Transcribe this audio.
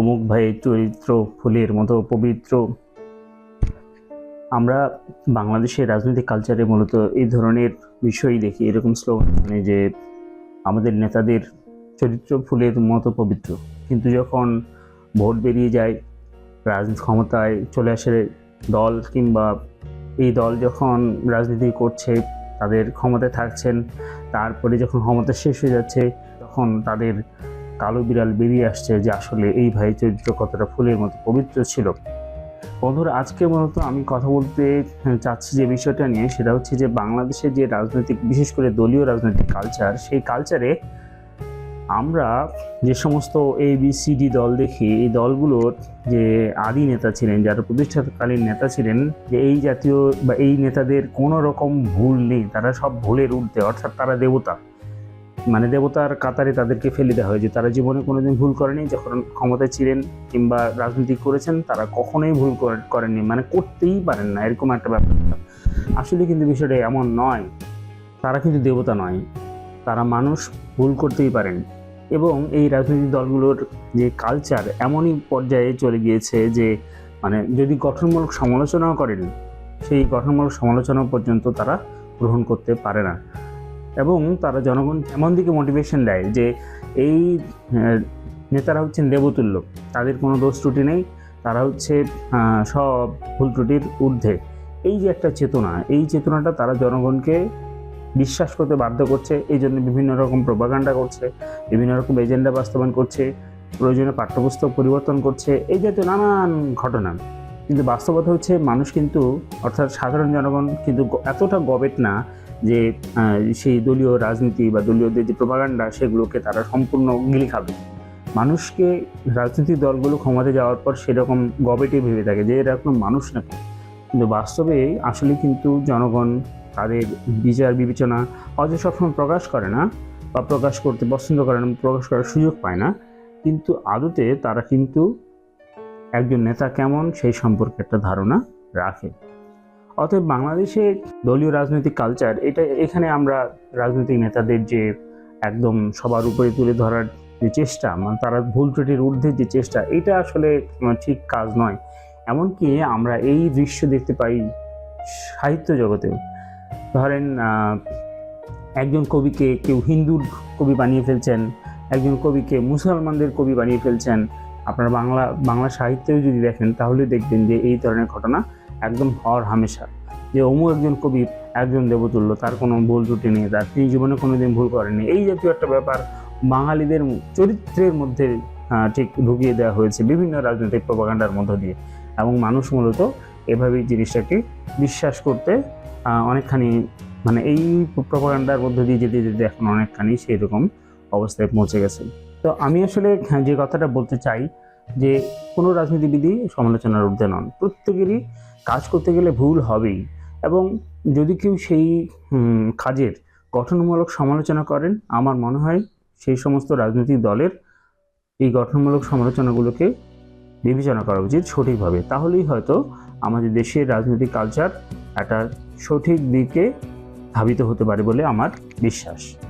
অমুক ভাইয়ের চরিত্র, ফুলের মতো পবিত্র। আমরা বাংলাদেশের রাজনৈতিক কালচারে মূলত এই ধরনের বিষয়ই দেখি, এরকম স্লোগান শুনি যে আমাদের নেতাদের চরিত্র ফুলের মতো পবিত্র। কিন্তু যখন ভোট বেরিয়ে যায় রাজনীতি ক্ষমতায় চলে আসে দল কিংবা এই দল যখন রাজনীতি করছে, তাদের ক্ষমতায় থাকছেন, তারপরে যখন ক্ষমতা শেষ হয়ে যাচ্ছে, তখন তাদের কালো বিড়াল বেরিয়ে আসছে যে আসলে এই ভাই চরিত্র কতটা ফুলের মতো পবিত্র ছিল। বন্ধুরা আজকে মূলত আমি কথা বলতে চাচ্ছি যে বিষয়টা নিয়ে, সেটা হচ্ছে যে বাংলাদেশের যে রাজনৈতিক, বিশেষ করে দলীয় রাজনৈতিক কালচার সেই কালচারে আমরা যে সমস্ত এ বি সি ডি দল দেখি, এই দলগুলোর যে আদি নেতা ছিলেন, যারা প্রতিষ্ঠাকালীন নেতা ছিলেন, যে এই জাতীয় বা এই নেতাদের কোনো রকম ভুল নেই, তারা সব ভুলের ঊর্ধ্বে, অর্থাৎ তারা দেবতা। মানে দেবতার কাতারে তাদেরকে ফেলে দেওয়া হয় যে তারা জীবনে কোনোদিন ভুল করেনি, যখন ক্ষমতায় ছিলেন কিংবা রাজনীতি করেছেন, তারা কখনোই ভুল করে- করেননি। মানে করতেই পারেন না, এরকম একটা ব্যাপার। আসলে কিন্তু বিষয়টা এমন নয়, তারা কিন্তু দেবতা নয়, তারা মানুষ ভুল করতেই পারেন। এবং এই রাজনৈতিক দলগুলোর যে কালচার এমনই পর্যায়ে চলে গিয়েছে যে মানে যদি গঠনমূলক সমালোচনাও করেন, সেই গঠনমূলক সমালোচনা পর্যন্ত তারা গ্রহণ করতে পারে না। এবং তারা জনগণ এমন দিকে মোটিভেশন দেয় যে এই নেতারা হচ্ছেন দেবতুল্য। তাদের কোনো দোষ ত্রুটি নেই। তারা হচ্ছে সব ভুল ত্রুটির ঊর্ধ্বে। এই যে একটা চেতনা, এই চেতনাটা তারা জনগণকে বিশ্বাস করতে বাধ্য করছে। এই জন্য বিভিন্ন রকম প্রভাকাণ্ডা করছে, বিভিন্ন রকম এজেন্ডা বাস্তবায়ন করছে, প্রয়োজনে পাঠ্যপুস্তক পরিবর্তন করছে। এই জাতীয় নানান ঘটনা। কিন্তু বাস্তবতা হচ্ছে মানুষ কিন্তু, অর্থাৎ সাধারণ জনগণ কিন্তু এতটা গবেট না যে সেই দলীয় রাজনীতি বা দলীয়দের যে প্রভাকাণ্ডা সেগুলোকে তারা সম্পূর্ণ গিলি খাবে। মানুষকে রাজনৈতিক দলগুলো ক্ষমতায় যাওয়ার পর সেরকম গবেটে ভেবে থাকে যে, এরা কোনো মানুষ নাকি কিন্তু বাস্তবে আসলে কিন্তু জনগণ তাদের বিচার বিবেচনা হয়তো সবসময় প্রকাশ করে না বা প্রকাশ করতে পছন্দ করে না, প্রকাশ করার সুযোগ পায় না। কিন্তু আদতে তারা কিন্তু একজন নেতা কেমন সেই সম্পর্কে একটা ধারণা রাখে। অতএব বাংলাদেশে দলীয় রাজনৈতিক কালচার এটা এখানে আমরা রাজনৈতিক নেতাদের যে একদম সবার উপরে তুলে ধরার যে চেষ্টা মানে তারা ভুল ত্রুটির ঊর্ধ্বে যে চেষ্টা, এটা আসলে ঠিক কাজ নয়। এমনকি আমরা এই দৃশ্য দেখতে পাই সাহিত্য জগতেও ধরেন একজন কবিকে কেউ হিন্দুর কবি বানিয়ে ফেলছেন, একজন কবিকে মুসলমানদের কবি বানিয়ে ফেলছেন। আপনার বাংলা বাংলা সাহিত্যেও যদি দেখেন, তাহলে দেখবেন যে এই ধরনের ঘটনা একদম হর হামেশা। যে অমু একজন কবি, একজন দেবতুল্য, তার কোনো ভুল ত্রুটি নেই, তার তিনি জীবনে কোনোদিন ভুল করেনি এই জাতীয় একটা ব্যাপার বাঙালিদের চরিত্রের মধ্যে ঠিক ঢুকিয়ে দেওয়া হয়েছে বিভিন্ন রাজনৈতিক প্রপাগান্ডার মধ্য দিয়ে। এবং মানুষ মূলত এভাবেই জিনিসটাকে বিশ্বাস করতে অনেকখানি মানে এই প্রপাগান্ডার মধ্য দিয়ে যেতে যেতে এখন অনেকখানি সেই রকম অবস্থায় পৌঁছে গেছে। তো আমি আসলে যে কথাটা বলতে চাই যে কোনো রাজনীতিবিদই সমালোচনার ঊর্ধ্বে নন। প্রত্যেকেরই কাজ করতে গেলে ভুল হবেই এবং যদি কেউ সেই কাজের গঠনমূলক সমালোচনা করেন, আমার মনে হয় সেই সমস্ত রাজনৈতিক দলের এই গঠনমূলক সমালোচনাগুলোকে বিবেচনা করা উচিত সঠিকভাবে। তাহলেই হয়তো আমাদের দেশের রাজনৈতিক কালচার একটা সঠিক দিকে ধাবিত হতে পারে বলে আমার বিশ্বাস।